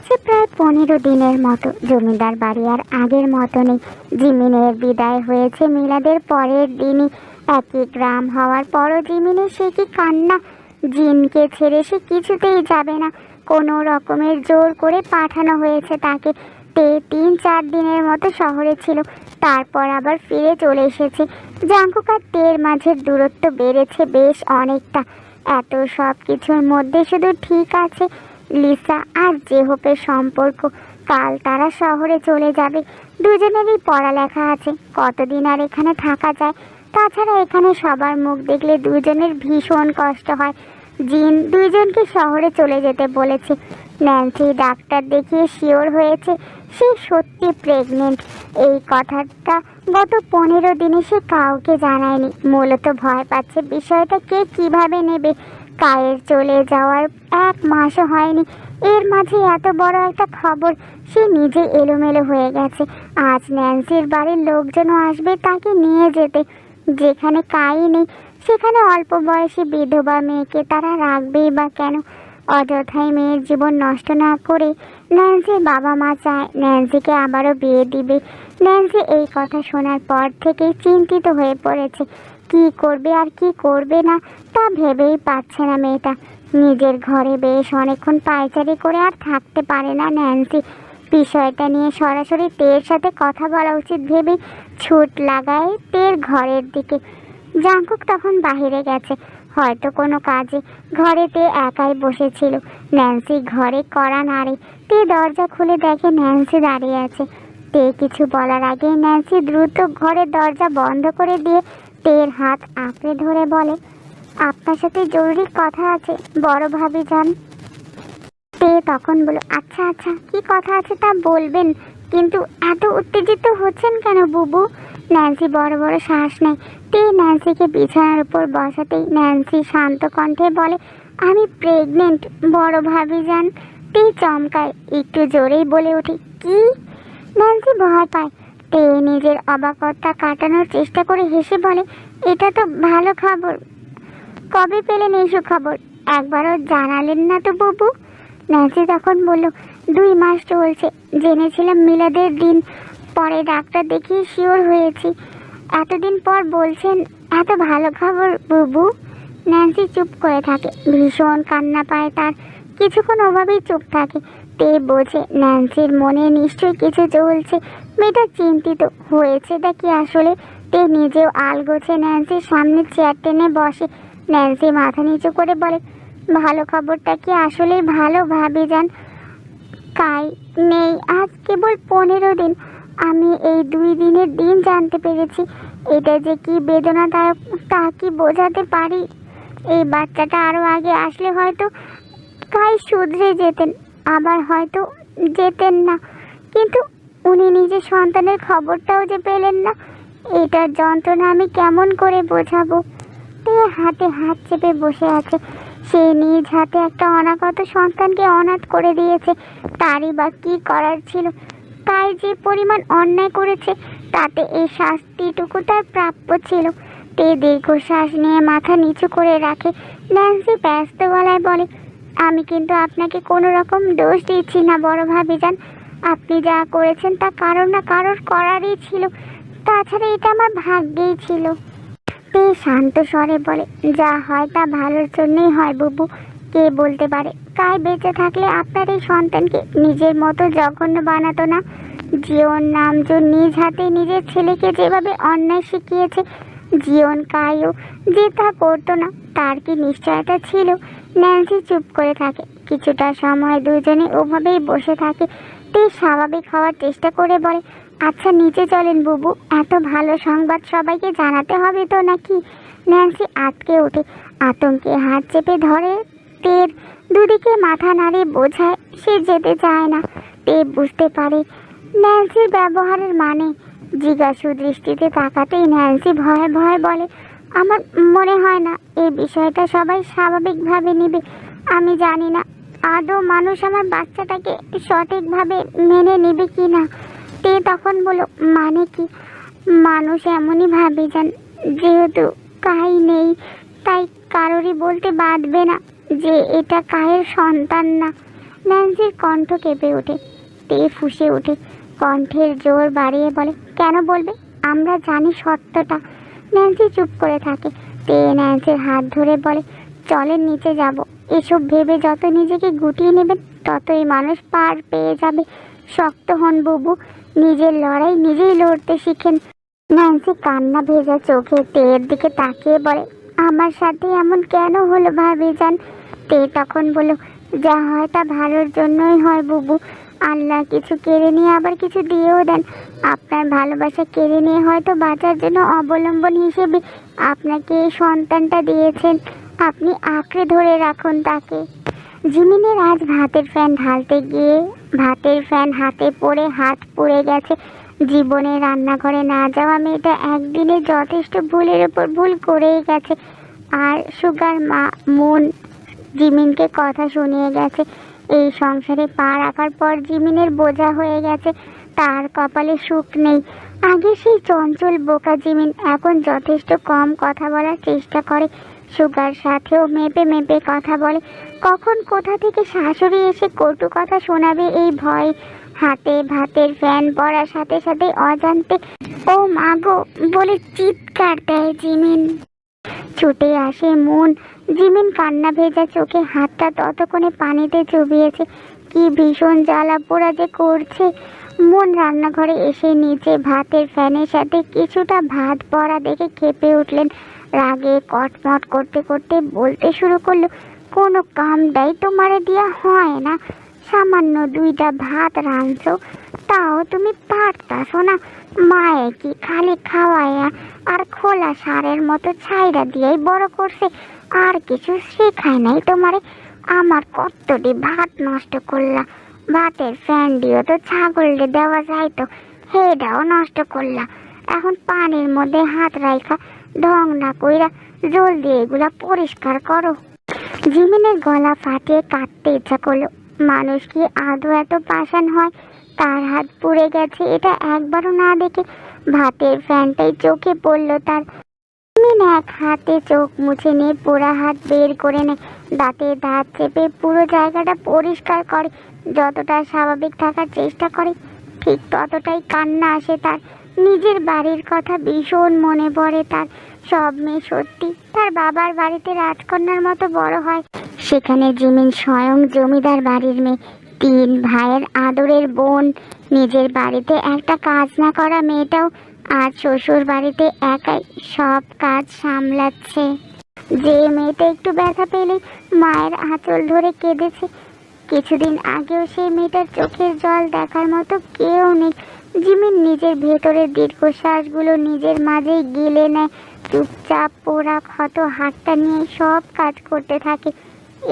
হয়েছে প্রায় পনেরো দিনের মতো। জমিদার বাড়ি আর আগের মতো নেই। জিমিনের বিদায় হয়েছে মিলাদের পরের দিনই। একই গ্রাম হওয়ার পরও জিমিনের সে কি কান্না? জিমকে ছেড়ে সে কিছুতেই যাবে না। কোনো রকমের জোর করে পাঠানো হয়েছে তাকে। তে তিন চার দিনের মতো শহরে ছিল। তারপর আবার ফিরে চলে এসেছে। জাঙ্কুক আর তের মাঝের দূরত্ব বেড়েছে বেশ অনেকটা। এত সব কিছুর মধ্যে শুধু ঠিক আছে লিসা আর জেহোপের সম্পর্ক, কাল তারা শহরে চলে যাবে। দুজনেরই পড়ালেখা আছে। কতদিন আর এখানে থাকা যায়? তাছাড়া এখানে সবার মুখ দেখলে দুজনের ভীষণ কষ্ট হয়। জিন দুইজনকে শহরে চলে যেতে বলেছে। ন্যান্সি ডাক্তার দেখিয়ে শিওর হয়েছে সে সত্যি প্রেগনেন্ট। এই কথাটা গত পনেরো দিনে সে কাউকে জানায়নি। মূলত ভয় পাচ্ছে বিষয়টা কে কীভাবে নেবে? কায়ের চলে যাওয়ার এক মাসও হয়নি। এর মাঝে এত বড় একটা খবর, সে নিজে এলোমেলো হয়ে গেছে। আজ ন্যান্সির বাড়ির লোকজনও আসবে তাকে নিয়ে যেতে। যেখানে কাই নেই, সেখানে অল্প বয়সী বিধবা মেয়েকে তারা রাখবেই বা কেন? অযথাই মেয়ের জীবন নষ্ট না করে ন্যান্সির বাবা মা চায় ন্যান্সিকে আবারও বিয়ে দিবে। ন্যান্সি এই কথা শোনার পর থেকেই চিন্তিত হয়ে পড়েছে। কি করবে আর কি করবে না, তা ভেবেই পাচ্ছে না মেয়েটা। নিজের ঘরে বেশ অনেকক্ষণ পায়চারি করে আর থাকতে পারে না ন্যান্সি। বিষয়টা নিয়ে সরাসরি তের সাথে কথা বলা উচিত ভেবেই ছুট লাগায় তের ঘরের দিকে। জাঙ্কুক তখন বাহিরে গেছে। হয়তো কোনো কাজে। ঘরেতে একাই বসেছিল। ন্যান্সি ঘরে কড়া নাড়ে। তে দরজা খুলে দেখে ন্যান্সি দাঁড়িয়ে আছে। তে কিছু বলার আগে ন্যান্সি দ্রুত ঘরের দরজা বন্ধ করে দিয়ে তের হাত আঁকড়ে ধরে বলে, আপনার সাথে জরুরি কথা আছে, বড় ভাবি যান। তে তখন বলো আচ্ছা আচ্ছা কি কথা আছে তা বলবেন, কিন্তু এত উত্তেজিত হচ্ছেন কেন বুবু? ন্যান্সি, বড় বড় শ্বাস নেয় তে ন্যান্সিকে বিছানার উপর বসাতেই ন্যান্সি শান্ত কণ্ঠে বলে, আমি প্রেগনেন্ট বড় ভাবি যান। তে চমকায়, একটু জোরেই বলে ওঠে, কি? ন্যান্সি ভয় পায় তে নিজের অবাকতা কাটানোর চেষ্টা করে হেসে বলে, এটা তো ভালো খবর। কবে পেলেন এই সুখবর? একবারও জানালেন না তো বাবু। ন্যান্সি তখন বলল, দুই মাস চলছে। জেনেছিলাম মিলাদের দিন। পরে ডাক্তার দেখিয়ে শিওর হয়েছি। এতদিন পর বলছেন, এত ভালো খবর বুবু। ন্যান্সি চুপ করে থাকে। ভীষণ কান্না পায় তার। কিছুক্ষণ ওভাবেই চুপ থাকে। তে বোঝে। ন্যান্সির মনে নিশ্চয়ই কিছু চলছে মেয়েটা চিন্তিত হয়েছে তা কি আসলে। তে নিজেও আলগোছে ন্যান্সির সামনে চেয়ার টেনে বসে। ন্যান্সি মাথা নিচু করে বলে, ভালো খবরটা কি আসলেই ভালো ভাবি যান কাই নেই। আজ কেবল পনেরো দিন। আমি এই দুই দিনের দিন জানতে পেরেছি। এটা যে কি বেদনাদায়ক তা কি বোঝাতে পারি? এই বাচ্চাটা আরও আগে আসলে হয়তো কাই শুধরে যেতেন। আবার হয়তো যেতেন না। কিন্তু উনি নিজের সন্তানের খবরটাও যে পেলেন না, এটার যন্ত্রণা আমি কেমন করে বোঝাবো? তে হাতে হাত চেপে বসে আছে। সে নিজ হাতে একটা অনাগত সন্তানকে অনাথ করে দিয়েছে। তারই বা কী করার ছিল? তাই যে পরিমাণ অন্যায় করেছে, তাতে এই শাস্তিটুকু তার প্রাপ্য ছিল। তে দীর্ঘশ্বাস নিয়ে মাথা নিচু করে রাখে। ন্যান্সি ব্যস্ত গলায় বলে আমি কিন্তু আপনাকে কোনো রকম দোষ দিচ্ছি না, বড় ভাবি যান। আপনি যা করেছেন তা কারোর না কারোর করারই ছিল। তাছাড়া এটা আমার ভাগ্যেই ছিল। তে শান্ত স্বরে বলে, যা হয় তা ভালোর জন্যই হয় বুবু। কে বলতে পারে? কাই বেঁচে থাকলে আপনার এই সন্তানকে নিজের মতো জঘন্য বানাতো না। জীবন নামজন নিজ হাতে নিজের ছেলেকে যেভাবে অন্যায় শিখিয়েছে জীবন কায়ও যে তা করতো না, তার কি নিশ্চয়তা ছিল? ন্যান্সি চুপ করে থাকে। কিছুটা সময় দুজনে ওভাবেই বসে থাকে। তে স্বাভাবিক হওয়ার চেষ্টা করে বলে আচ্ছা নিচে চলেন বুবু, এত ভালো সংবাদ সবাইকে জানাতে হবে তো নাকি? ন্যান্সি আটকে ওঠে, আতঙ্কে হাত চেপে ধরে। তের দুদিকে মাথা নাড়িয়ে বোঝায়, সে যেতে চায় না। তে বুঝতে পারে ন্যান্সির ব্যবহারের মানে। জিজ্ঞাসু দৃষ্টিতে তাকাতেই ন্যান্সি ভয়ে ভয়ে বলে আমার মনে হয় না। এই বিষয়টা সবাই স্বাভাবিকভাবে নেবে। আমি জানি না আদৌ মানুষ আমার বাচ্চাটাকে সঠিকভাবে মেনে নেবে কি না। তে তখন বলো মানে কি? মানুষ এমনই ভাবে যান, যেহেতু কাই নেই, তাই কারোরই বলতে বাঁধবে না যে এটা কায়ের সন্তান না। ন্যান্সির কণ্ঠ কেঁপে ওঠে। তে ফুসে ওঠে। কণ্ঠের জোর বাড়িয়ে বলে, কেন বলবে? আমরা জানি সত্যটা। ন্যান্সি চুপ করে থাকে। তে ন্যান্সির হাত ধরে বলে, চলেন নিচে যাব। এসব ভেবে যত নিজেকে গুটিয়ে নেবেন, ততই মানুষ পার পেয়ে যাবে। শক্ত হন বুবু। নিজের লড়াই নিজেই লড়তে শিখেন। ন্যান্সি কান্না ভেজা চোখে তেয়ের দিকে তাকিয়ে বলে, আমার সাথে এমন কেন হলো ভাবি যান তে তখন বলল, যা হয় তা ভালোর জন্যই হয় বুবু। আল্লাহ কিছু কেড়ে নিয়ে আবার কিছু দিয়েও দেন। আপনার ভালোবাসা কেড়ে নিয়ে হয়তো বাঁচার জন্য অবলম্বন হিসেবে আপনাকে এই সন্তানটা দিয়েছেন। আপনি আঁকড়ে ধরে রাখুন তাকে। জিমিনের আজ ভাতের ফ্যান ঢালতে গিয়ে ভাতের ফ্যান হাতে পড়ে হাত পুড়ে গেছে। জীবনে রান্নাঘরে না যাওয়া মেয়েটা একদিনে যথেষ্ট ভুলের উপর ভুল করেই গেছে। আর সুগার মা মন জিমিনকে কথা শুনিয়ে গেছে। এই সংসারে পা রাখার পর জিমিনের বোঝা হয়ে গেছে, তার কপালে সুখ নেই। আগে সেই চঞ্চল বোকা জিমিন, এখন যথেষ্ট কম কথা বলার চেষ্টা করে। সুগার সাথেও মেপে মেপে কথা বলে। কখন কোথা থেকে শাশুড়ি এসে কটু কথা শোনাবে এই ভয়? হাতে ভাতের ফ্যান পড়ার সাথে সাথে অজান্তে, ও মাগো বলে চিৎকার দেয় জিমিন। ছুটে আসে মন জিমিন কান্না ভেজা চোখে হাতটা ততক্ষণে পানিতে চুবিয়েছে। কি ভীষণ জ্বালা পোড়া যে করছে। মন রান্নাঘরে এসে নিচে ভাতের ফ্যানের সাথে কিছুটা ভাত পড়া দেখে খেপে উঠলেন। রাগে কটমট করতে করতে বলতে শুরু করল, কোনো কাম দেয় তোমারে দিয়া হয় না। সামান্য দুইটা ভাত রাঁধছো, তাও তুমি পারতাছো না। মায়ে কি খালি খাওয়াইয়া আর খোলা সারের মতো ছাইরা দিয়েই বড় করছে। আর কিছু শেখায় নাই তোমারে। আমার কতটি ভাত নষ্ট করলা। ভাতের ফ্যান দিও তো ছাগলকে দেওয়া যাইতো হেডাও নষ্ট করলা। এখন পানির মধ্যে হাত রাইখা, ঢং না কইরা জলদি এগুলা পরিষ্কার করো। জিমিনের গলা ফাটিয়ে কাটতে ইচ্ছা করল। মানুষ কি আদৌ এত পাষাণ হয়? তার হাত পুড়ে গেছে, এটা একবারও না দেখে। ভাতের ফ্যানটাই চোখে পড়ল তার। জিমিন এক হাতে চোখ মুছে নিয়ে পোড়া হাত বের করে নেয় দাঁতে দাঁত চেপে পুরো জায়গাটা পরিষ্কার করে। যতটা স্বাভাবিক থাকার চেষ্টা করে, ঠিক ততটাই কান্না আসে তার। নিজের বাড়ির কথা ভীষণ মনে পড়ে তার। সব মেয়ে সত্যি তার বাবার বাড়িতে রাজকন্যার মতো বড় হয়। সেখানে জিমিন স্বয়ং জমিদার বাড়ির মেয়ে। তিন ভাইয়ের আদরের বোন। নিজের বাড়িতে একটা কাজ না করা মেয়েটাও আজ শ্বশুর বাড়িতে একাই সব কাজ সামলাচ্ছে। যে মেয়েটা একটু ব্যথা পেলে মায়ের আঁচল ধরে কেঁদেছে। কিছুদিন আগেও সেই মেয়েটার চোখের জল দেখার মতো কেউ নেই। জিমিন নিজের ভেতরের দীর্ঘশ্বাসগুলো নিজের মাঝেই গিলে নেয়। চুপচাপ পোড়া ক্ষত হাতটা নিয়ে সব কাজ করতে থাকে।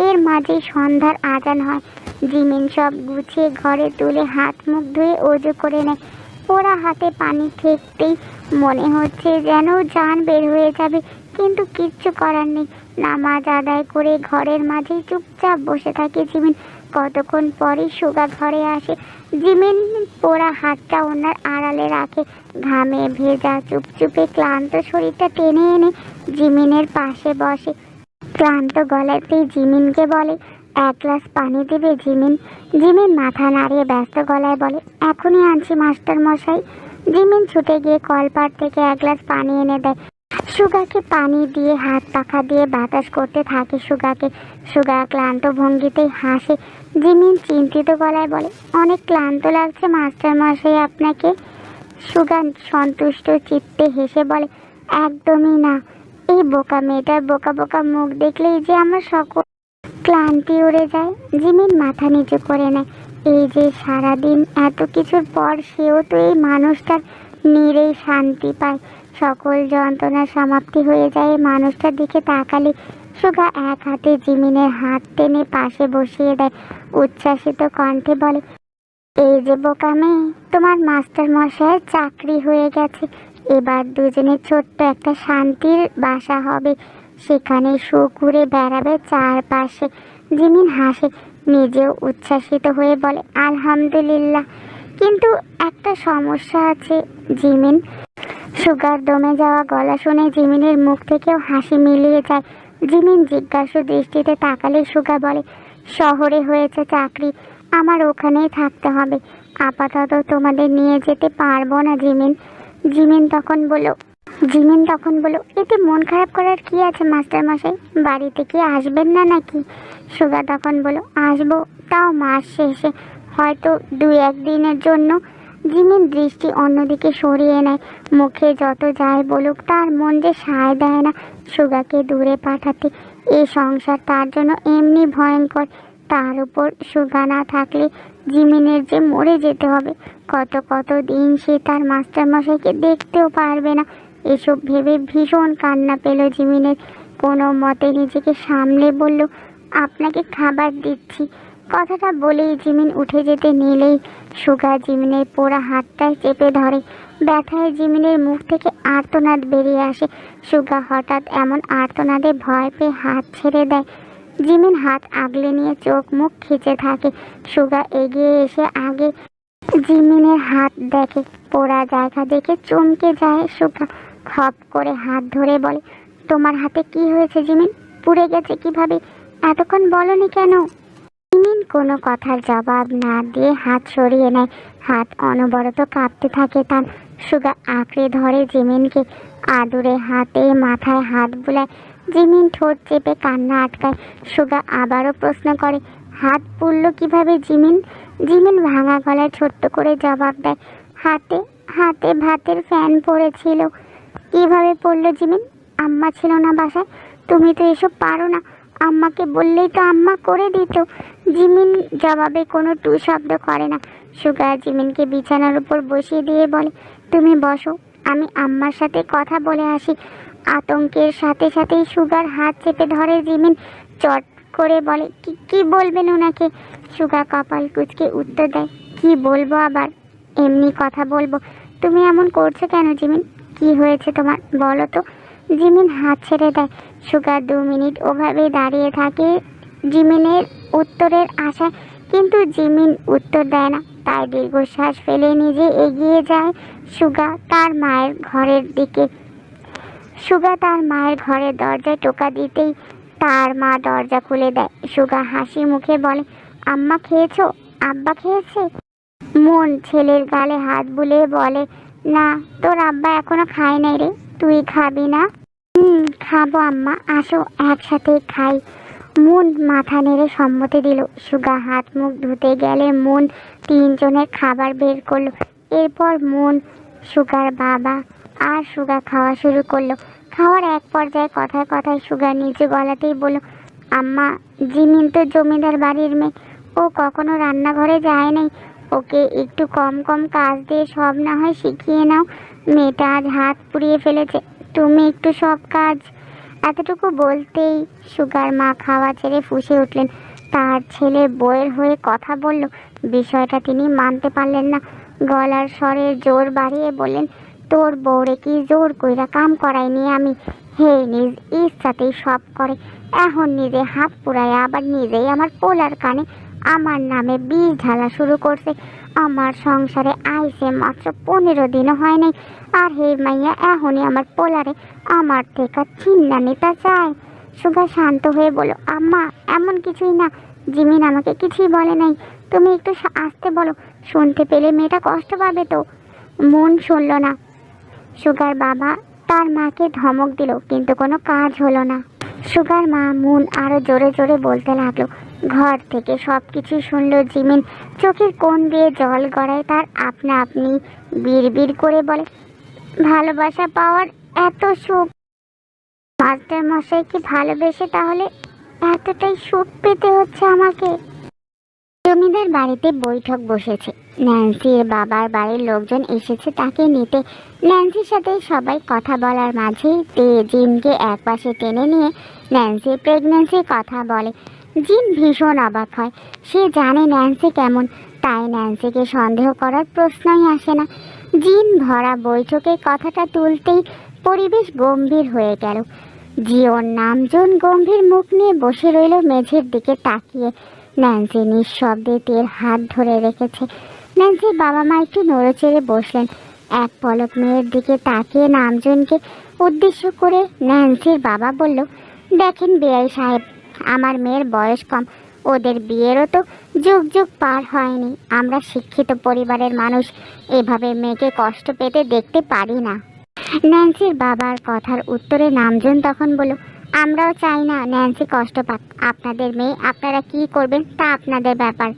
এর মাঝে সন্ধ্যার আজান হয়। জিমিন সব গুছিয়ে ঘরে তুলে হাত মুখ ধুয়ে অজু করে নেয়। পোড়া হাতে পানি ঠেকতেই মনে হচ্ছে যেন জান বের হয়ে যাবে, কিন্তু কিচ্ছু করার নেই। নামাজ আদায় করে ঘরের মাঝে চুপচাপ বসে থাকে জিমিন। কতক্ষণ পরে সুগা ঘরে আসে। জিমিন পোড়া হাতটা ওনার আড়ালে রাখে, ঘামে ভেজা চুপচুপে ক্লান্ত শরীরটা টেনে এনে জিমিনের পাশে বসে। ক্লান্ত গলাতেই জিমিনকে বলে এক গ্লাস পানি দেবে জিমিন। জিমিন মাথা নাড়িয়ে ব্যস্ত গলায় বলে, এখনই আনছি, মাস্টার মশাই। জিমিন ছুটে গিয়ে কলপার থেকে এক গ্লাস পানি এনে দেয়। সুগাকে পানি দিয়ে হাত পাখা দিয়ে বাতাস করতে থাকে সুগাকে। সুগা ক্লান্ত ভঙ্গিতেই হাসে। জিমিন চিন্তিত গলায় বলে, অনেক ক্লান্ত লাগছে, মাস্টার মশাই আপনাকে? সুগান সন্তুষ্ট চিত্তে হেসে বলে, একদমই না। এই বোকা মেয়েটার বোকা বোকা মুখ দেখলেই যে আমার সকল ক্লান্তি উড়ে যায় জিমিন মাথা নিচু করে নেয়। এই যে সারাদিন, এত কিছুর পর সেও তো এই মানুষটার নিরেই শান্তি পায়। সকল যন্ত্রণার সমাপ্তি হয়ে যায়, এই মানুষটার দিকে তাকালে সুগা এক হাতে জিমিনের হাত টেনে পাশে বসিয়ে দেয়। উচ্ছ্বাসিত কণ্ঠে বলে, এই যে বোকা মেয়ে, তোমার মাস্টার মশাইয়ের চাকরি হয়ে গেছে। এবার দুজনের ছোট্ট একটা শান্তির বাসা হবে। সেখানে সুখ ঘুরে বেড়াবে চারপাশে। জিমিন হাসে, নিজেও উচ্ছ্বাসিত হয়ে বলে, আলহামদুলিল্লাহ। কিন্তু একটা সমস্যা আছে, জিমিন। সুগার দমে যাওয়া গলা শুনে জিমিনের মুখ থেকেও হাসি মিলিয়ে যায়। জিমিন জিজ্ঞাসু দৃষ্টিতে তাকালে সুগা বলে, শহরে হয়েছে চাকরি, আমার ওখানেই থাকতে হবে। আপাতত তোমাদের নিয়ে যেতে পারব না, জিমিন। জিমিন তখন বলল জিমিন তখন বলল, এতে মন খারাপ করার কি আছে, মাস্টার মশাই? বাড়িতে কি আসবেন না নাকি? সুগা তখন বলল, আসব, তাও মাস শেষে। হয়তো দুই একদিনের জন্য। জিমিন দৃষ্টি অন্যদিকে সরিয়ে নেয়। মুখে যত যায় বলুক, তার মন যে সায় দেয় না সুগাকে দূরে পাঠাতে। এই সংসার তার জন্য এমনি ভয়ঙ্কর। তার উপর সুগা না থাকলে জিমিনের যে মরে যেতে হবে। কত কত দিন সে তার মাস্টারমশাইকে দেখতেও পারবে না। এসব ভেবে ভীষণ কান্না পেল জিমিনের। কোনো মতে নিজেকে সামলে বলল, আপনাকে খাবার দিচ্ছি। কথাটা বলেই জিমিন উঠে যেতে নিলেই সুগা জিমিনের পোড়া হাতটায় চেপে ধরে। ব্যথায় জিমিনের মুখ থেকে আর্তনাদ বেরিয়ে আসে। সুগা হঠাৎ এমন আর্তনাদে ভয় পেয়ে হাত ছেড়ে দেয়। জিমিন হাত আগলে নিয়ে চোখ মুখ খিচে থাকে। সুগা এগিয়ে এসে আগে জিমিনের হাত দেখে। পোড়া জায়গা দেখে চমকে যায় সুগা। খপ করে হাত ধরে বলে, তোমার হাতে কি হয়েছে জিমিন? পুড়ে গেছে কীভাবে? এতক্ষণ বলনি কেন? জিমিন কোনো কথার জবাব না দিয়ে হাত সরিয়ে নেয়। হাত অনবরত কাঁপতে থাকে তার। সুগা আঁকড়ে ধরে জিমিনকে। আদুরে হাতে মাথায় হাত বুলায়। জিমিন ঠোঁট চেপে কান্না আটকায়। সুগা আবারও প্রশ্ন করে, হাত পুড়ল কীভাবে জিমিন? জিমিন ভাঙা গলায় ছোট্ট করে জবাব দেয়, হাতে হাতে ভাতের ফ্যান পড়েছিল। কীভাবে পড়ল জিমিন। আম্মা ছিল না বাসায়। তুমি তো এসব পারো না। আম্মাকে বললেই তো আম্মা করে দিত। জিমিন জবাবে কোনো টু শব্দ করে না। সুগা জিমিনকে বিছানার উপর বসিয়ে দিয়ে বলে, তুমি বসো। আমি আম্মার সাথে কথা বলে আসি। আতঙ্কের সাথে সাথেই সুগার হাত চেপে ধরে জিমিন। চট করে বলে, কি কি বলবেন ওনাকে সুগা কপাল কুচকে উত্তর দেয়, কি বলব আবার? এমনি কথা বলব। তুমি এমন করছ কেন জিমিন? কি হয়েছে তোমার? বলো তো। জিমিন হাত ছেড়ে দেয়। সুগার দু মিনিট ওভাবে দাঁড়িয়ে থাকে জিমিনের উত্তরের আশায়। কিন্তু জিমিন উত্তর দেয় না। তাই দীর্ঘশ্বাস ফেলে নিজে এগিয়ে যায় সুগা তার মায়ের ঘরের দিকে। সুগা তার মায়ের ঘরের দরজায় টোকা দিতেই তার মা দরজা খুলে দেয়। সুগা হাসি মুখে বলে, আম্মা খেয়েছো? আব্বা খেয়েছে? মন ছেলের গালে হাত বুলিয়ে বলে না, তোর আব্বা এখনও খায় নাই রে। তুই খাবি না? হুম, খাব আম্মা। আসো একসাথে খাই। মন মাথা নেড়ে সম্মতি দিল। সুগা হাত মুখ ধুতে গেলে মন তিনজনের খাবার বের করল। এরপর মন, সুগার বাবা আর সুগা খাওয়া শুরু করল। খাওয়ার এক পর্যায়ে কথায় কথায় সুগা নিচে গলাতেই বলল, আম্মা, জিমিন তো জমিদার বাড়ির মেয়ে। ও কখনো রান্নাঘরে যায় নাই। ওকে একটু কম কম কাজ দিয়ে সব না হয় শিখিয়ে নাও। মেয়েটা আজ হাত পুড়িয়ে ফেলেছে। তুমি একটু সব কাজ এতটুকু বলতেই সুগার মা খাওয়া ছেড়ে ফুসে উঠলেন। তার ছেলে বইয়ের হয়ে কথা বলল। বিষয়টা তিনি মানতে পারলেন না। গলার স্বরের জোর বাড়িয়ে বললেন, তোর বউরে কি জোর কইরা কাম করাইনি আমি? হে নিজ ইচ্ছাতেই সব করে। এখন নিজে হাত পুরায় আবার নিজেই আমার পোলার কানে আমার নামে বিষ ঢালা শুরু করছে। আমার সংসারে আইসে মাত্র পনেরো দিনও হয় নাই আর হে মাইয়া, এখনই আমার পোলারে আমার থেকে চিন্না নিতে চায়। সুগা শান্ত হয়ে বলো আম্মা, এমন কিছুই না। জিমিন আমাকে কিছুই বলে নাই। তুমি একটু আসতে বলো। শুনতে পেলে মেয়েটা কষ্ট পাবে তো। মন শুনল না। সুগার বাবা তার মাকে ধমক দিল, কিন্তু কোনো কাজ হলো না। সুগার মা মন আরও জোরে জোরে বলতে লাগল ঘর থেকে সব কিছু শুনলো জিমিন। চোখের কোণ দিয়ে জল গড়ায় তার আপনা আপনি বিড় করে বলে, ভালোবাসা পাওয়ার এত সুখ। মাস্টার মশাইকে ভালোবেসে তাহলে এতটাই সুখ পেতে হচ্ছে আমাকে? জমিদার বাড়িতে বৈঠক বসেছে। ন্যান্সির বাবার বাড়ির লোকজন এসেছে তাকে নিতে। ন্যান্সির সাথে সবাই কথা বলার মাঝে তে জিমকে একপাশে টেনে নিয়ে ন্যান্সির প্রেগন্যান্সির কথা বলে। জিম ভীষণ অবাক হয়। সে জানে ন্যান্সি কেমন, তাই ন্যান্সিকে সন্দেহ করার প্রশ্নই আসে না। জিন ভরা বৈঠকে কথাটা তুলতেই পরিবেশ গম্ভীর হয়ে গেল। জিওর নামজন গম্ভীর মুখ নিয়ে বসে রইল মেঝের দিকে তাকিয়ে। ন্যান্সি নিঃশব্দে তের হাত ধরে রেখেছে। ন্যান্সির বাবা মা একটু নড়েচড়ে বসলেন। এক পলক মেয়ের দিকে তাকিয়ে নামজনকে উদ্দেশ্য করে ন্যান্সির বাবা বলল, দেখেন বেআই সাহেব আমার মেয়ের বয়স কম, ওদের বিয়েরও তো যুগ যুগ পার হয়নি। আমরা শিক্ষিত পরিবারের মানুষ, এভাবে মেয়েকে কষ্ট পেতে দেখতে পারি না। ন্যান্সির বাবার কথার উত্তরে নামজন তখন বলল, আমরাও চাই না ন্যান্সি কষ্ট পাক। আপনাদের মেয়ে আপনারা কি করবেন তা আপনাদের ব্যাপার।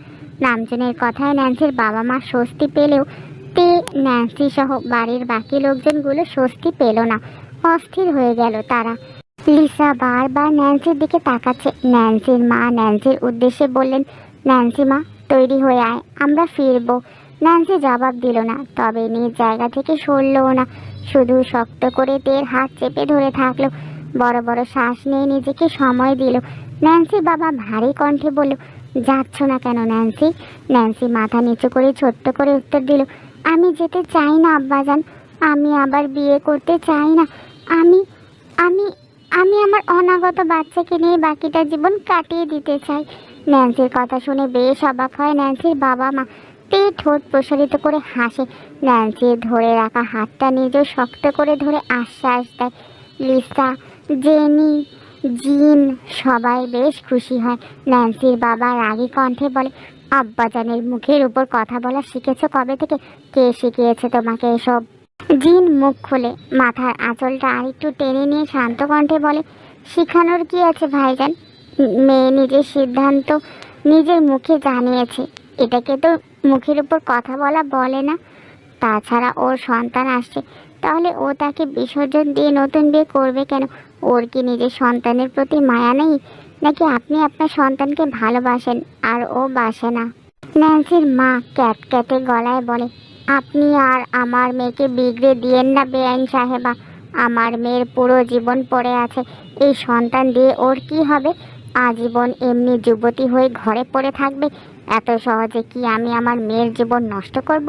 নামজনের কথায় ন্যান্সির বাবা মা স্বস্তি পেলেও তে ন্যান্সি সহ বাড়ির বাকি লোকজনগুলো স্বস্তি পেল না। অস্থির হয়ে গেল তারা। লিসা বারবার ন্যান্সির দিকে তাকাচ্ছে। ন্যান্সির মা ন্যান্সির উদ্দেশ্যে বললেন, ন্যান্সি মা, তৈরি হয়ে আয়, আমরা ফিরবো। ন্যান্সি জবাব দিল না, তবে নিজ জায়গা থেকে সরলও না। শুধু শক্ত করে তের হাত চেপে ধরে থাকল, বড় বড় শ্বাস নিয়ে নিজেকে সময় দিল। ন্যান্সি বাবা ভারী কণ্ঠে বলল, যাচ্ছ না কেন ন্যান্সি? ন্যান্সি মাথা নিচু করে ছোট্ট করে উত্তর দিল, আমি যেতে চাই না, আব্বাজান। আমি আবার বিয়ে করতে চাই না। আমি আমি আমি আমার অনাগত বাচ্চাকে নিয়ে বাকিটা জীবন কাটিয়ে দিতে চাই। ন্যান্সির কথা শুনে বেশ অবাক হয় ন্যান্সির বাবা মা। তে ঠোঁট প্রসারিত করে হাসে। ন্যান্সির ধরে রাখা হাতটা নিজেও শক্ত করে ধরে আশ্বাস দেয়। লিসা, জেনি, জিন সবাই বেশ খুশি হয়। ন্যান্সির বাবা রাগী কণ্ঠে বলে, আব্বাজানের মুখের উপর কথা বলা শিখেছো কবে থেকে? কে শিখিয়েছে তোমাকে এসব? জিন মুখ খুলে। মাথার আঁচলটা আরেকটু টেনে নিয়ে শান্ত কণ্ঠে বলে, শিখানোর কি আছে ভাইজান? মেয়ে নিজের সিদ্ধান্ত নিজের মুখে জানিয়েছে। এটাকে তো মুখের উপর কথা বলা বলে না। তাছাড়া ওর সন্তান আসছে। তাহলে ও তাকে বিসর্জন দিয়ে নতুন বিয়ে করবে কেন? ওর কি নিজের সন্তানের প্রতি মায়া নেই? নাকি আপনি আপনার সন্তানকে ভালোবাসেন আর ও বাসে না? ন্যান্সির মা ক্যাট ক্যাটে গলায় বলে আপনি আর আমার মেয়েকে বিগড়ে দিয়েন না বেআইন সাহেবা। আমার মেয়ের পুরো জীবন পড়ে আছে। এই সন্তান দিয়ে ওর কি হবে? আজীবন এমনি যুবতী হয়ে ঘরে পড়ে থাকবে। এত সহজে কি আমি আমার মেয়ের জীবন নষ্ট করব?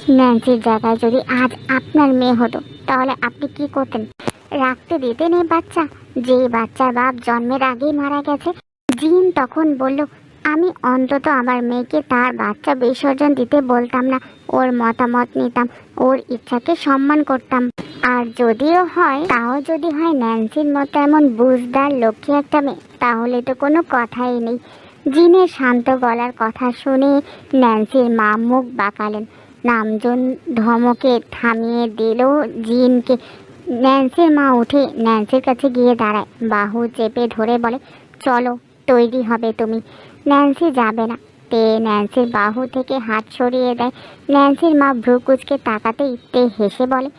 ন্যান্সির জায়গায় যদি আজ আপনার মেয়ে হতো, তাহলে আপনি কি করতেন? রাখতে দিতেন এই বাচ্চা। যে বাচ্চার বাপ জন্মের আগেই মারা গেছে, জিন তখন বলল আমি অন্তত আমার মেয়েকে তার বাচ্চা বিসর্জন দিতে বলতাম না। ওর মতামত নিতাম, ওর ইচ্ছাকে সম্মান করতাম। আর যদিও হয়, তাও যদি হয় ন্যান্সির মতো এমন বুঝদার লক্ষ্মী একটা মেয়ে, তাহলে তো কোনো কথাই নেই। জিনের শান্ত গলার কথা শুনে ন্যান্সির মা মুখ বাঁকালেন। নামজন ধমকে থামিয়ে দিল জিনকে। ন্যান্সির মা উঠে ন্যান্সির কাছে গিয়ে দাঁড়ায়। বাহু চেপে ধরে বলে, চলো, তৈরি হবে তুমি। ন্যান্সি যাবে না। তে ন্যান্সির বাহু থেকে হাত সরিয়ে দেয়। ন্যান্সির মা ভ্রু কুচকে তাকাতেই তে হেসে বলে,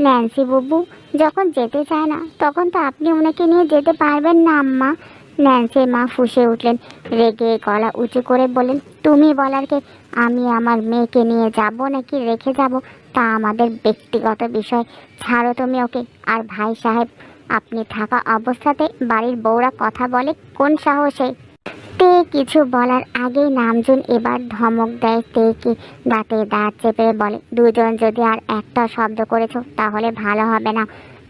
ন্যান্সি বুবু, যখন যেতে চায় না, তখন তো আপনি ওনাকে নিয়ে যেতে পারবেন না আম্মা। ন্যান্সির মা ফুঁসে উঠলেন, রেগে গলা উঁচু করে বলেন তুমি বলার কে? আমি আমার মেয়েকে নিয়ে যাব নাকি রেখে যাব? তা আমাদের ব্যক্তিগত বিষয়। ছাড়ো তুমি ওকে। আর ভাই সাহেব, আপনি থাকা অবস্থাতে বাড়ির বউরা কথা বলে, কোন সাহসে তে কিছু বলার আগেই নামজুন এবার ধমক দেয় তেকে দাঁতে দাঁত চেপে বলে, দুজন যদি আর একটা শব্দ করেছ, তাহলে ভালো হবে না।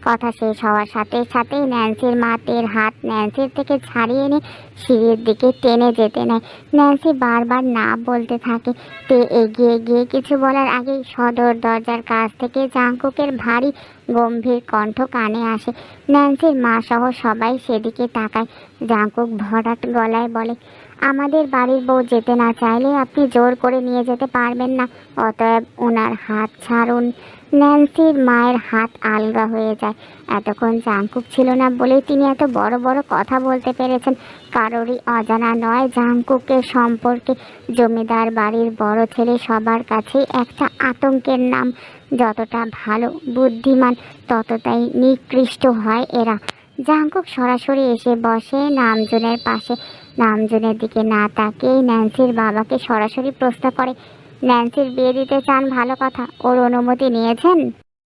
কথা শেষ হওয়ার সাথে সাথেই ন্যান্সির মা তের হাত ন্যান্সির থেকে ছাড়িয়ে নিয়ে সিঁড়ির দিকে টেনে যেতে নেয়। ন্যান্সি বারবার না বলতে থাকে। তে এগিয়ে গিয়ে কিছু বলার আগেই সদর দরজার কাছ থেকে জাঙ্কুকের ভারী, গম্ভীর কণ্ঠ কানে আসে। ন্যান্সির মা সহ সবাই সেদিকে তাকায়। জাঙ্কুক ভরাট গলায় বলে, আমাদের বাড়ির বউ যেতে না চাইলে আপনি জোর করে নিয়ে যেতে পারবেন না। অতএব ওনার হাত ছাড়ুন। ন্যান্সির মায়ের হাত আলগা হয়ে যায়। এতক্ষণ জাঙ্কুক ছিল না বলেই তিনি এত বড় বড় কথা বলতে পেরেছেন। কারোরই অজানা নয় জাঙ্কুকের সম্পর্কে। জমিদার বাড়ির বড় ছেলে সবার কাছেই একটা আতঙ্কের নাম। যতটা ভালো বুদ্ধিমান, ততটাই নিকৃষ্ট হয় এরা। জাঙ্কুক সরাসরি এসে বসে নামজনের পাশে। নামজনের দিকে না তাকিয়েই ন্যান্সির বাবাকে সরাসরি প্রশ্ন করে ন্যান্সির বিয়ে দিতে চান ভালো কথা, ওর অনুমতি নিয়েছেন?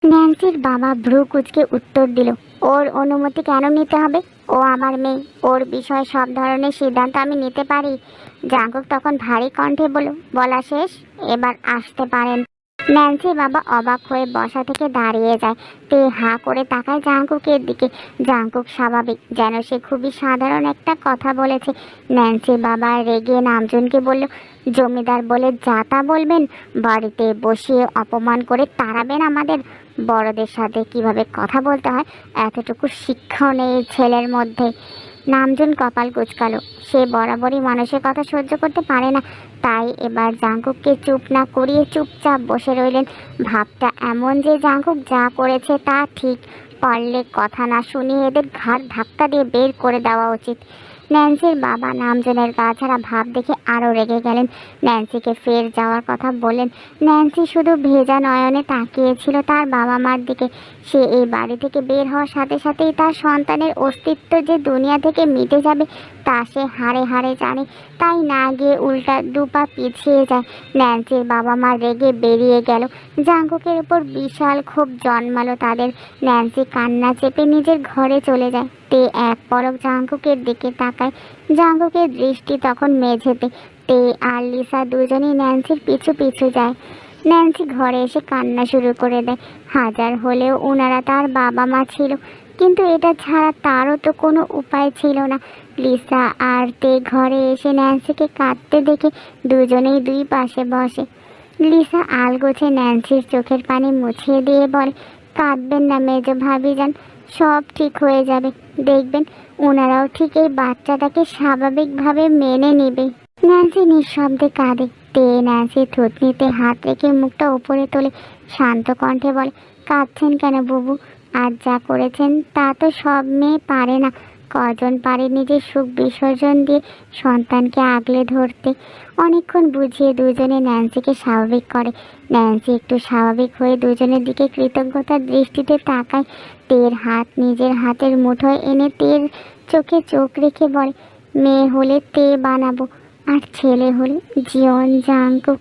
ন্যান্সির বাবা ভ্রু কুচকে উত্তর দিল, ওর অনুমতি কেন নিতে হবে? ও আমার মেয়ে, ওর বিষয়ে সব ধরনের সিদ্ধান্ত আমি নিতে পারি। জাঙ্কুক তখন ভারী কণ্ঠে বলো বলা শেষ, এবার আসতে পারেন। ন্যান্সির বাবা অবাক হয়ে বসা থেকে দাঁড়িয়ে যায়। তে হা করে তাকায় জাঙ্কুকের দিকে। জাঙ্কুক স্বাভাবিক যেন সে খুবই সাধারণ একটা কথা বলেছে। ন্যান্সির বাবা রেগে নামজনকে বলল, জমিদার বলে যা তা বলবেন। বাড়িতে বসিয়ে অপমান করে তাড়াবেন আমাদের। বড়দের সাথে কীভাবে কথা বলতে হয়? এতটুকু শিক্ষাও নেই ছেলের মধ্যে। নামজুন কপাল কুচকালো। সে বরাবরই মানুষের কথা সহ্য করতে পারে না। তাই এবার জাঙ্কুককে চুপ না করিয়ে চুপচাপ বসে রইলেন। ভাবটা এমন যে জাঙ্কুক যা করেছে তা ঠিক। পারলে কথা না শুনিয়ে এদের ঘাট ধাক্কা দিয়ে বের করে দেওয়া উচিত। ন্যান্সির বাবা নামজনের গা ছাড়া ভাব দেখে আরও রেগে গেলেন। ন্যান্সিকে ফের যাওয়ার কথা বললেন। ন্যান্সি শুধু ভেজা নয়নে তাকিয়েছিল তার বাবা মার দিকে। সে এই বাড়ি থেকে বের হওয়ার সাথে সাথেই তার সন্তানের অস্তিত্ব যে দুনিয়া থেকে মিটে যাবে তা সে হাড়ে হাড়ে জানে, তাই না গিয়ে উল্টা দুপা পিছিয়ে যায়। ন্যান্সির বাবা মা রেগে বেরিয়ে গেল। জাঙ্কুকের উপর বিশাল ক্ষোভ জন্মালো তাদের। ন্যান্সি কান্না চেপে নিজের ঘরে চলে যায়। তে এক পলক জাঙ্কুকের দিকে তাকায়। জাঙ্কুকের দৃষ্টি তখন মেঝেতে। তে আর লিসা দুজনেই ন্যান্সির পিছু পিছু যায়। ন্যান্সি ঘরে এসে কান্না শুরু করে দেয়। হাজার হলেও ওনারা তার বাবা মা ছিল। কিন্তু এটা ছাড়া তারও তো কোনো উপায় ছিল না। লিসা আর তে ঘরে এসে ন্যান্সিকে কাঁদতে দেখে দুজনেই দুই পাশে বসে। লিসা আলগোছে ন্যান্সির চোখের পানি মুছিয়ে দিয়ে বলে, কাঁদবেন না মেজো ভাবি যান সব ঠিক হয়ে যাবে। দেখবেন ওনারাও ঠিক এই বাচ্চাটাকে স্বাভাবিকভাবে মেনে নেবে। ন্যান্সি নিঃশব্দে কাঁদে। তে ন্যান্সি থুতনিতে হাত রেখে মুখটা উপরে তোলে, শান্ত কণ্ঠে বলে, কাঁদছেন কেন বুবু? আজ যা করেছেন তা তো সব মেয়ে পারে না। কজন পারে নিজের সুখ বিসর্জন দিয়ে সন্তানকে আগলে ধরতে? অনেকক্ষণ বুঝিয়ে দুজনে ন্যান্সিকে স্বাভাবিক করে। ন্যান্সি একটু স্বাভাবিক হয়ে দুজনের দিকে কৃতজ্ঞতার দৃষ্টিতে তাকায়। তের হাত নিজের হাতের মুঠোয় এনে তের চোখে চোখ রেখে বলে, মেয়ে হলে তে বানাবো, আর ছেলে হলে জীবন জাঙ্কুক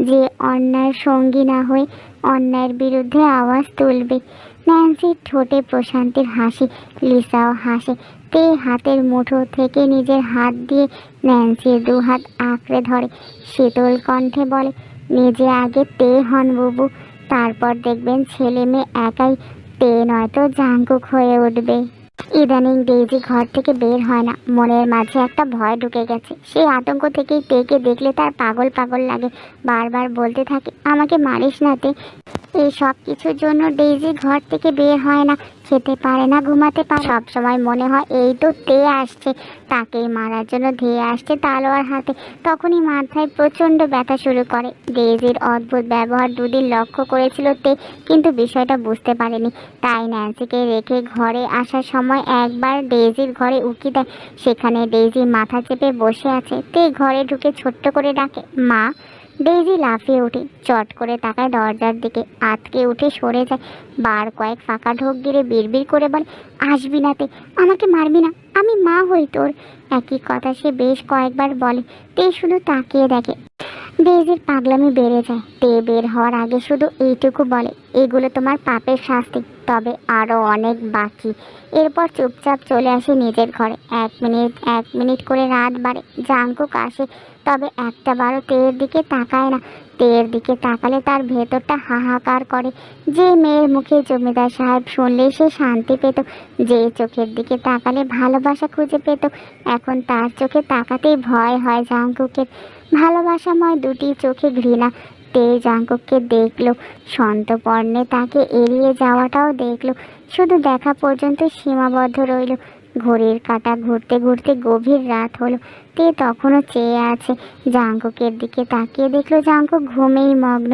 যে অন্যায়ের সঙ্গী না হয়ে অন্যায়ের বিরুদ্ধে আওয়াজ তুলবে। ন্যান্সির ঠোঁটে প্রশান্তির হাসি, লিসাও হাসে। তে হাতের মুঠো থেকে নিজের হাত দিয়ে ন্যান্সির দু হাত আঁকড়ে ধরে। শীতল কণ্ঠে বলে, নিজে আগে তে হন বুবু, তারপর দেখবেন ছেলে মেয়ে একাই। তে নয়তো জাঙ্কুক হয়ে উঠবে। ইদানিং ডেইজি ঘর থেকে বের হয় না। মনের মাঝে একটা ভয় ঢুকে গেছে। সেই আতঙ্ক থেকেই তেকে দেখলে তার পাগল পাগল লাগে। বারবার বলতে থাকে, আমাকে মারিস না তে। এই সব কিছুর জন্য ডেইজি ঘর থেকে বের হয় না। খেতে পারে না, ঘুমাতে পারে সব সময় মনে হয়, এই তো তে আসছে। তাকেই মারার জন্য ধেয়ে আসছে তালোয়ার হাতে। তখনই মাথায় প্রচণ্ড ব্যথা শুরু করে। ডেইজির অদ্ভুত ব্যবহার দুদিন লক্ষ্য করেছিল তে, কিন্তু বিষয়টা বুঝতে পারেনি। তাই ন্যান্সিকে রেখে ঘরে আসার সময় একবার ডেইজির ঘরে উকি দেয়। সেখানে ডেইজি মাথা চেপে বসে আছে। তে ঘরে ঢুকে ছোট্ট করে ডাকে, মা ডেইজি লাফিয়ে উঠে, চট করে তাকায় দরজার দিকে। আতকে উঠে সরে যায়। বার কয়েক ফাঁকা ঢোক গিরে বিড়বিড় করে বলে, আসবি না তে, আমাকে মারবি না, আমি মা হই তোর। একই কথা সে বেশ কয়েকবার বলে। তে শুধু তাকিয়ে দেখে। ডেইজির পাগলামি বেড়ে যায়। তে বের হওয়ার আগে শুধু এইটুকু বলে, এগুলো তোমার পাপের শাস্তি, তবে আরও অনেক বাকি। এরপর চুপচাপ চলে আসে নিজের ঘরে। এক মিনিট এক মিনিট করে রাত বাড়ে। জাঙ্কুক আসে তবে একটা বারও তেয়ের দিকে তাকায় না। তেয়ের দিকে তাকালে তার ভেতরটা হাহাকার করে। যে মেয়ের মুখে জমিদার সাহেব শুনলে সে শান্তি পেত। যে চোখের দিকে তাকালে ভালোবাসা খুঁজে পেত। এখন তার চোখে তাকাতেই ভয় হয় জাঙ্কুকের ভালোবাসাময় দুটি চোখে ঘৃণা। তে জাঙ্কুককে দেখল। সন্তপর্ণে তাকে এড়িয়ে যাওয়াটাও দেখল। শুধু দেখা পর্যন্ত সীমাবদ্ধ রইল। ঘড়ির কাঁটা ঘুরতে ঘুরতে গভীর রাত হলো। তে তখনও চেয়ে আছে। জাঙ্কুকের দিকে তাকিয়ে দেখল জাঙ্কুক ঘুমেই মগ্ন।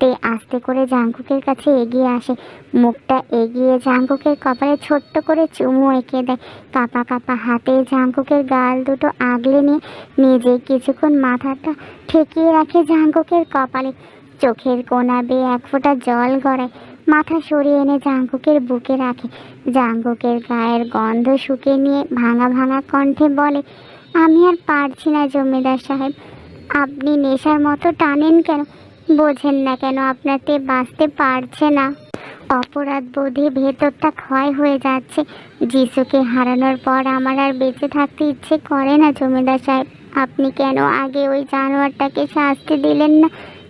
তে আস্তে করে জাঙ্কুকের কাছে এগিয়ে আসে। মুখটা এগিয়ে জাঙ্কুকের কপালে ছোট্ট করে চুমু এঁকে দেয়। কাপা কাপা হাতে জাঙ্কুকের গাল দুটো আগলে নিয়ে নিজে কিছুক্ষণ মাথাটা ঠেকিয়ে রাখে জাঙ্কুকের কপালে। চোখের কোনা বেয়ে এক ফোঁটা জল গড়ায়। মাথা সরিয়ে এনে জাঙ্কুকের বুকে রাখে। জাঙ্কুকের গায়ের গন্ধ শুকে নিয়ে ভাঙা ভাঙা কণ্ঠে বলে আমি আর পারছি না, জমিদার সাহেব। আপনি নেশার মতো টানেন কেন? বোঝেন না কেন, আপনাতে বাঁচতে পারছে না। অপরাধ বোধে ভেতরটা ক্ষয় হয়ে যাচ্ছে। যিশুকে হারানোর পর আমার আর বেঁচে থাকতে ইচ্ছে করে না, জমিদার সাহেব। আপনি কেন আগে ওই জানোয়ারটাকে শাস্তি দিলেন না?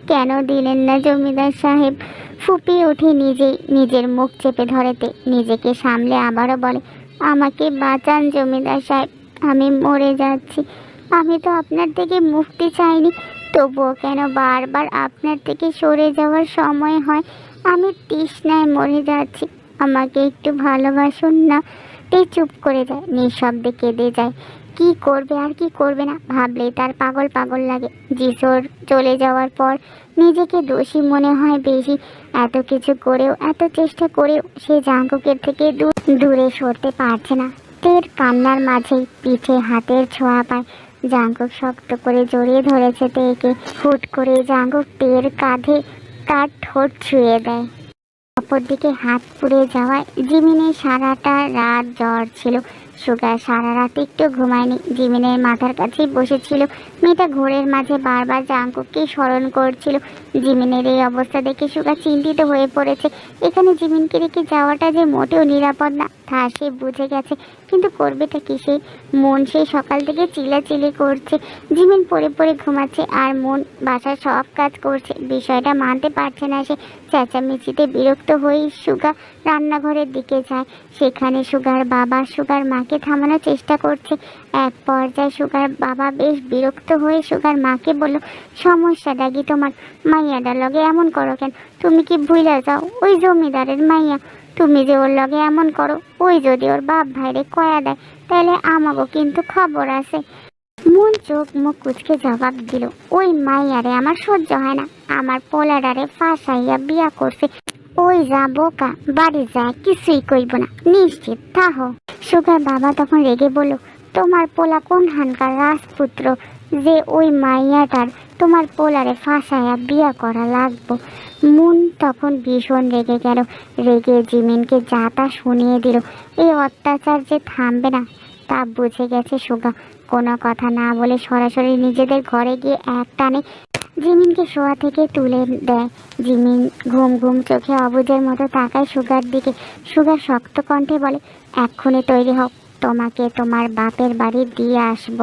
কেন দিলেন না, জমিদার সাহেব? ফুপিয়ে ওঠে নিজেই নিজের মুখ চেপে ধরেতে। নিজেকে সামলে আবারও বলে, আমাকে বাঁচান, জমিদার সাহেব। আমি মরে যাচ্ছি। আমি তো আপনার থেকে মুক্তি চাইনি। তবুও কেন বারবার আপনার থেকে সরে যাওয়ার সময় হয়? আমি তৃষ্ণায় মরে যাচ্ছি। আমাকে একটু ভালোবাসুন না। তে চুপ করে যায়, নিঃশব্দে কেঁদে যায়। কি করবে আর কি করবে না? ভাবলেই তার পাগল পাগল লাগে। যিশোর চলে যাওয়ার পর নিজেকে দোষী মনে হয় বেশি। এত কিছু করেও, এত চেষ্টা করেও সে জাঙ্কুকের থেকে দূর- দূরে সরতে পারছে না। তের কান্নার মাঝে পিঠে হাতের ছোঁয়া পায়। জাঙ্গুক শক্ত করে জড়িয়ে ধরেছে তেকে হুট করে জাঙ্গুক তের কাঁধে তার ঠোঁট ছুঁয়ে দেয়। অপরদিকে হাত পুড়ে যাওয়ায় জিমিনের সারাটা রাত জ্বর ছিল। সুগার সারা রাত একটু ঘুমায়নি। জিমিনের মাথার কাছেই বসেছিল। মেয়েটা ঘোরের মাঝে বারবার জাঙ্কুককে স্মরণ করছিল। জিমিনের এই অবস্থা দেখে সুগার চিন্তিত হয়ে পড়েছে। এখানে জিমিনকে রেখে যাওয়াটা যে মোটেও নিরাপদ না, তা সে বুঝে গেছে। কিন্তু করবেটা কি সে মন সেই সকাল থেকে চিলাচিলি করছে। জিমিন পড়ে পড়ে ঘুমাচ্ছে আর মন বাসার সব কাজ করছে। বিষয়টা মানতে পারছে না সে। চেঁচামেচিতে বিরক্ত হয়ে সুগা রান্নাঘরের দিকে যায়। সেখানে সুগার বাবা, সুগার মাকে থামানোর চেষ্টা করছে। এক পর্যায়ে সুগার বাবা বেশ বিরক্ত হয়ে সুগার মাকে বলল সমস্যাটা কি তোমার। মাইয়াটার লগে এমন করো কেন? তুমি কি ভুলে যাও? ওই জমিদারের মাইয়া। তুমি যে ওর লগে এমন করো, ওই যদি ওর বাপ ভাইরে কয়া দেয় তাহলে আমাগো কিন্তু খবর আছে। মন চোখ মুখ কুচকে জবাব দিল, ওই মাইয়ারে আমার সহ্য হয় না। আমার পোলাডারে ফাঁসাইয়া বিয়া করছে। ওই যা বোকা, বাড়ি যায় কিছুই কইব না। নিশ্চিত তাহ সুগার বাবা তখন রেগে বলল, তোমার পোলা কোন হানকার রাজপুত্র যে ওই মাইয়াটার তোমার পোলারে ফাঁসাইয়া বিয়া করা লাগবো? মুন তখন ভীষণ রেগে গেল। রেগে জিমিনকে যা তা শুনিয়ে দিল। এই অত্যাচার যে থামবে না, তা বুঝে গেছে সুগা। কোনো কথা না বলে সরাসরি নিজেদের ঘরে গিয়ে এক টানে জিমিনকে শোয়া থেকে তুলে দেয়। জিমিন ঘুম ঘুম চোখে অবুজের মতো তাকায় সুগার দিকে। সুগার শক্ত কণ্ঠে বলে, এক্ষুনি তৈরি হোক তোমাকে তোমার বাপের বাড়ি দিয়ে আসব।